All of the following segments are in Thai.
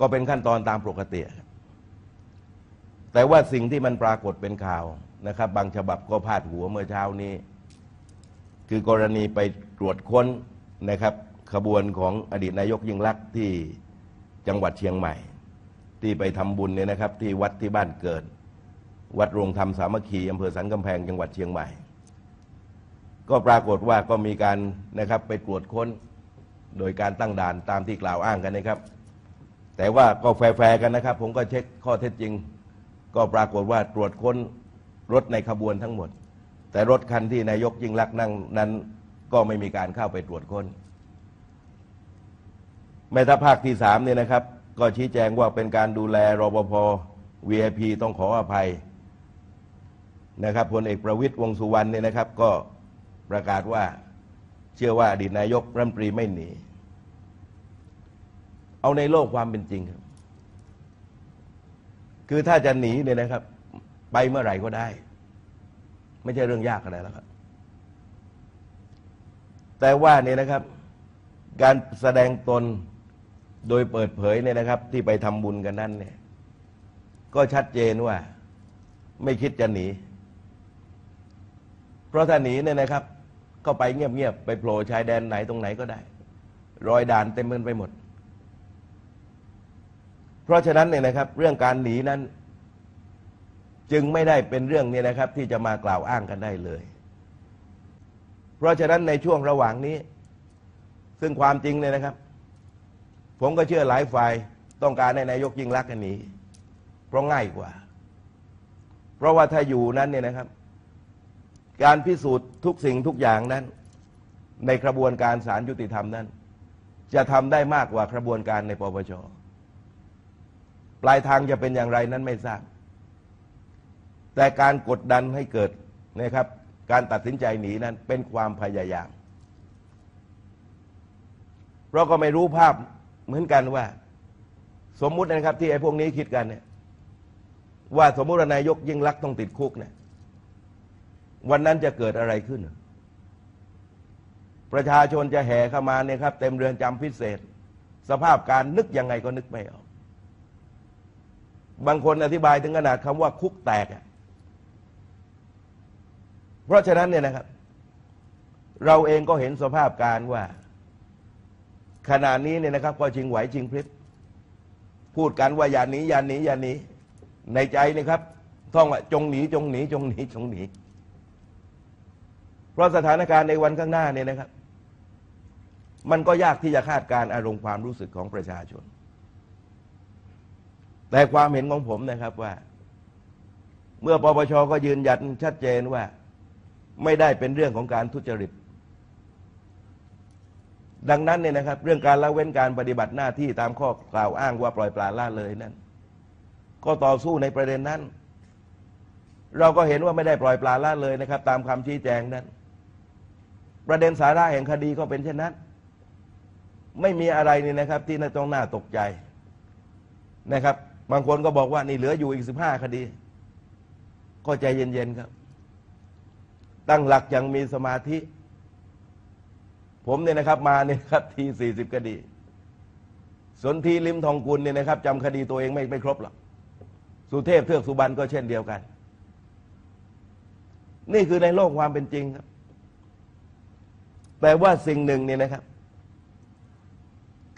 ก็เป็นขั้นตอนตามปกติครับแต่ว่าสิ่งที่มันปรากฏเป็นข่าวนะครับ บางฉบับก็พาดหัวเมื่อเช้านี้ คือกรณีไปตรวจค้นนะครับ ขบวนของอดีตนายกยิ่งลักษณ์ที่จังหวัดเชียงใหม่ ที่ไปทำบุญเนี่ยนะครับ ที่วัดที่บ้านเกิด วัดโรงธรรมสามัคคีอำเภอสันกำแพงจังหวัดเชียงใหม่ ก็ปรากฏว่าก็มีการนะครับไปตรวจค้นโดยการตั้งด่านตามที่กล่าวอ้างกันนะครับ แต่ว่าก็แฟร์ๆกันนะครับ ผมก็เช็คข้อเท็จจริง ก็ปรากฏว่าตรวจค้นรถในขบวนทั้งหมด แต่รถคันที่นายกยิ่งลักษณ์นั่งนั้นก็ไม่มีการเข้าไปตรวจค้นแม่ทัพภาคที่สามเนี่ยนะครับ ก็ชี้แจงว่าเป็นการดูแลรปภ VIP ต้องขออภัยนะครับพลเอกประวิตยวงสุวรรณเนี่ยนะครับ ก็ประกาศว่าเชื่อว่าอดีตนายกรัฐมนตรีไม่หนี เอาในโลกความเป็นจริงครับ คือถ้าจะหนีเนี่ยนะครับ ไปเมื่อไหร่ก็ได้ ไม่ใช่เรื่องยากอะไรแล้วครับ แต่ว่าเนี่ยนะครับ การแสดงตนโดยเปิดเผยเนี่ยนะครับ ที่ไปทำบุญกันนั้นเนี่ย ก็ชัดเจนว่า ไม่คิดจะหนี เพราะถ้าหนีเนี่ยนะครับ ก็ไปเงียบๆไปโผล่ชายแดนไหนตรงไหนก็ได้ รอยด่านเต็มเมันไปหมด ราะฉะนั้นเนี่ยนะครับ เรื่องการหนีนั้น จึงไม่ได้เป็นเรื่องเนี่ยนะครับ ที่จะมากล่าวอ้างกันได้เลย เพราะฉะนั้นในช่วงระหว่างนี้ ซึ่งความจริงเนี่ยนะครับ ผมก็เชื่อหลายฝ่ายต้องการให้นายกยิ่งรักษณ์หนีเพราะง่ายกว่า เพราะว่าถ้าอยู่นั้นเนี่ยนะครับ การพิสูจน์ทุกสิ่งทุกอย่างนั้น ในกระบวนการศาลยุติธรรมนั้น จะทำได้มากกว่ากระบวนการในปปช ปลายทางจะเป็นอย่างไรนั้นไม่ทราบ แต่การกดดันให้เกิดนะครับ การตัดสินใจหนีนั้นเป็นความพยายาม เราก็ไม่รู้ภาพเหมือนกันว่า สมมุตินะครับ ที่ไอ้พวกนี้คิดกันเนี่ยว่าสมมุตินายกยิ่งลักษณ์ต้องติดคุกเนี่ยวันนั้นจะเกิดอะไรขึ้น ประชาชนจะแห่เข้ามาเนี่ยครับ เต็มเรือนจำพิเศษ สภาพการนึกยังไงก็นึกไม่ออก บางคนอธิบายถึงขนาดคำว่าคุกแตก เพราะฉะนั้นเนี่ยนะครับ เราเองก็เห็นสภาพการว่า ขณะนี้เนี่ยนะครับ ก็ชิงไหวชิงพริบพูดกันว่าอย่าหนีอย่าหนีอย่าหนีในใจนี่ครับ ท่องว่าจงหนีจงหนีจงหนีจงหนี เพราะสถานการณ์ในวันข้างหน้าเนี่ยนะครับ มันก็ยากที่จะคาดการอารมณ์ความรู้สึกของประชาชน แต่ความเห็นของผมนะครับว่า เมื่อปปชก็ยืนยันชัดเจนว่า ไม่ได้เป็นเรื่องของการทุจริต ดังนั้นเนี่ยนะครับ เรื่องการละเว้นการปฏิบัติหน้าที่ตามข้อกล่าวอ้างว่าปล่อยปละละเลยนั้นก็ต่อสู้ในประเด็นนั้น เราก็เห็นว่าไม่ได้ปล่อยปละละเลยนะครับ ตามคำชี้แจงนั้น ประเด็นสาระแห่งคดีก็เป็นเช่นนั้น ไม่มีอะไรนี่นะครับ ที่น่าต้องน่าตกใจนะครับ บางคนก็บอกว่านี่เหลืออยู่อีกสิบห้าคดี ก็ใจเย็นๆครับ ตั้งหลักอย่างมีสมาธิ ผมเนี่ยนะครับ มาเนี่ยครับ ทีสี่สิบคดี สนทีลิมทองกุลเนี่ยนะครับจำคดีตัวเองไม่ไม่ครบหรอกสุเทพเทือกสุบรรณก็เช่นเดียวกัน นี่คือในโลกความเป็นจริงครับ แต่ว่าสิ่งหนึ่งเนี่ยนะครับ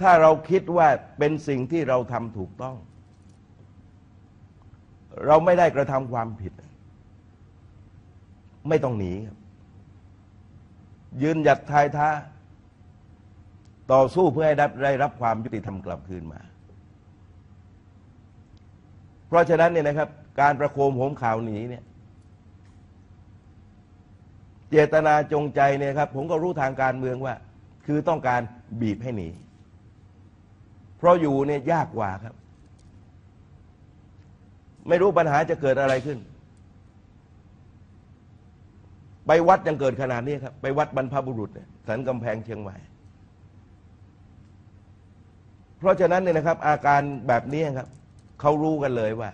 ถ้าเราคิดว่าเป็นสิ่งที่เราทำถูกต้อง เราไม่ได้กระทำความผิด ไม่ต้องหนีครับยืนหยัดทายท้า ต่อสู้เพื่อให้ได้รับความยุติธรรมกลับคืนมา เพราะฉะนั้นเนี่ยนะครับ การประโคมโหมข่าวหนีเนี่ยเจตนาจงใจเนี่ยครับ ผมก็รู้ทางการเมืองว่า คือต้องการบีบให้หนี เพราะอยู่เนี่ยยากกว่าครับ ไม่รู้ปัญหาจะเกิดอะไรขึ้น ไปวัดยังเกิดขนาดนี้ครับ ไปวัดบรรพบุรุษเนี่ยสันกำแพงเชียงใหม่ เพราะฉะนั้นเนี่ยนะครับ อาการแบบนี้ครับเขารู้กันเลยว่า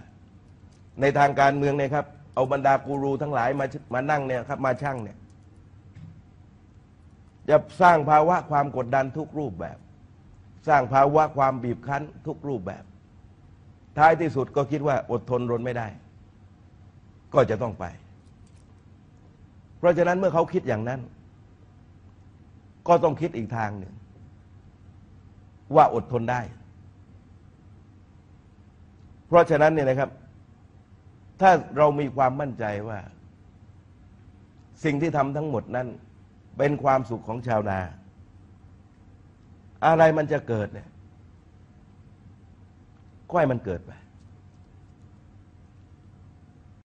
ในทางการเมืองเนี่ยครับ เอาบรรดากูรูทั้งหลายมามานั่งเนี่ยครับ มาช่างเนี่ยจะสร้างภาวะความกดดันทุกรูปแบบ สร้างภาวะความบีบคั้นทุกรูปแบบ ท้ายที่สุดก็คิดว่าอดทนรนไม่ได้ ก็จะต้องไป เพราะฉะนั้นเมื่อเขาคิดอย่างนั้น ก็ต้องคิดอีกทางหนึ่ง ว่าอดทนได้ เพราะฉะนั้นเนี่ยนะครับ ถ้าเรามีความมั่นใจว่า สิ่งที่ทำทั้งหมดนั้น เป็นความสุขของชาวนา อะไรมันจะเกิดเนี่ย ก็ให้มันเกิดไป